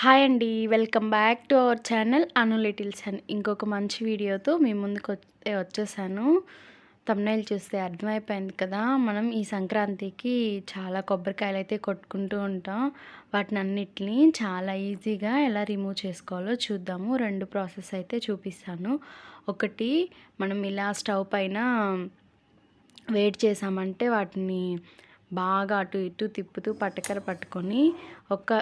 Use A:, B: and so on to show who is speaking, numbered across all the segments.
A: Hi అండి welcome back to our channel Anu littles అని ఇంకొక మంచి వీడియోతో మీ ముందుకు వచ్చేసాను. తమ్నైల్ చూస్తే అర్థమైపోయింది కదా మనం ఈ సంక్రాంతికి చాలా కొబ్బరికాయలు అయితే కొట్టుకుంటూ ఉంటాం. వాటిని అన్నిటిని చాలా ఈజీగా ఎలా రిమూవ్ చేసుకోవాలో చూద్దాము. రెండు ప్రాసెస్ అయితే చూపిస్తాను. ఒకటి మనం ఇలా స్టవ్ పైన వెయిట్ చేసామంటే వాటిని బాగా అటు ఇటు తిప్పుతూ పట్టకర పట్టుకొని ఒక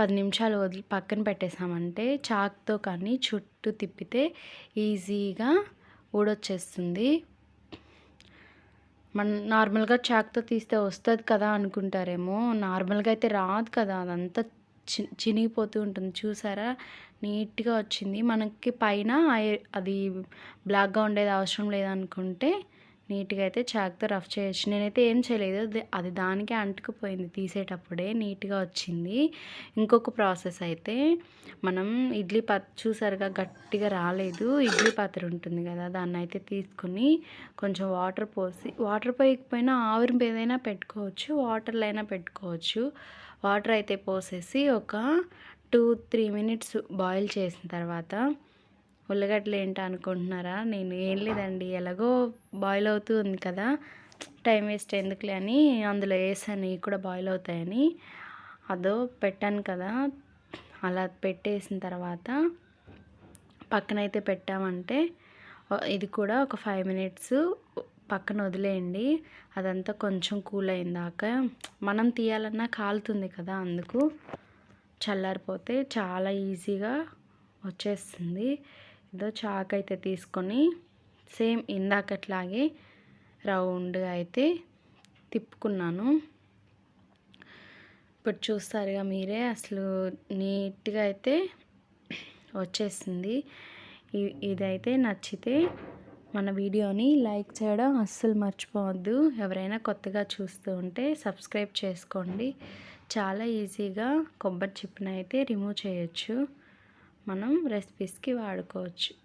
A: పది నిమిషాలు వదిలి పక్కన పెట్టేసామంటే చాక్తో కానీ చుట్టూ తిప్పితే ఈజీగా ఊడొచ్చేస్తుంది. మన నార్మల్గా చాక్తో తీస్తే వస్తుంది కదా అనుకుంటారేమో. నార్మల్గా అయితే రాదు కదా. అదంతా చి చినిగిపోతూ ఉంటుంది. చూసారా? నీట్గా వచ్చింది. మనకి పైన అది బ్లాక్గా ఉండేది అవసరం లేదనుకుంటే నీట్గా అయితే చాక్తో రఫ్ చేయొచ్చు. నేనైతే ఏం చేయలేదు. అది దానికే అంటుకుపోయింది. తీసేటప్పుడే నీట్గా వచ్చింది. ఇంకొక ప్రాసెస్ అయితే మనం ఇడ్లీ పాత్ర చూసారుగా గట్టిగా రాలేదు. ఇడ్లీ పాత్ర ఉంటుంది కదా దాన్ని అయితే తీసుకుని కొంచెం వాటర్ పోసి వాటర్ పోయకపోయినా ఆవిరి ఏదైనా పెట్టుకోవచ్చు వాటర్లో అయినా పెట్టుకోవచ్చు. వాటర్ అయితే పోసేసి ఒక టూ త్రీ మినిట్స్ బాయిల్ చేసిన తర్వాత ఉల్లగడ్డలు ఏంటి అనుకుంటున్నారా? నేను ఏం లేదండి. ఎలాగో బాయిల్ అవుతూ ఉంది కదా. టైం వేస్ట్ ఎందుకులే అని అందులో వేసాను. ఇవి కూడా బాయిల్ అవుతాయని. అదో పెట్టాను కదా. అలా పెట్టేసిన తర్వాత పక్కనైతే పెట్టామంటే ఇది కూడా ఒక ఫైవ్ మినిట్స్ పక్కన వదిలేయండి. అదంతా కొంచెం కూల్ అయిందాక మనం తీయాలన్నా కాలుతుంది కదా అందుకు. చల్లారిపోతే చాలా ఈజీగా వచ్చేస్తుంది. ఏదో చాక్ అయితే తీసుకొని సేమ్ ఇందాకట్లాగే రౌండ్గా అయితే తిప్పుకున్నాను. ఇప్పుడు చూస్తారుగా మీరే అసలు నీట్గా అయితే వచ్చేసింది. ఇదైతే నచ్చితే మన వీడియోని లైక్ చేయడం అస్సలు మర్చిపోవద్దు. ఎవరైనా కొత్తగా చూస్తూ ఉంటే సబ్స్క్రైబ్ చేసుకోండి. చాలా ఈజీగా కొబ్బరి చిప్పునైతే రిమూవ్ చేయొచ్చు. మనం రెసిపీస్కి వాడుకోవచ్చు.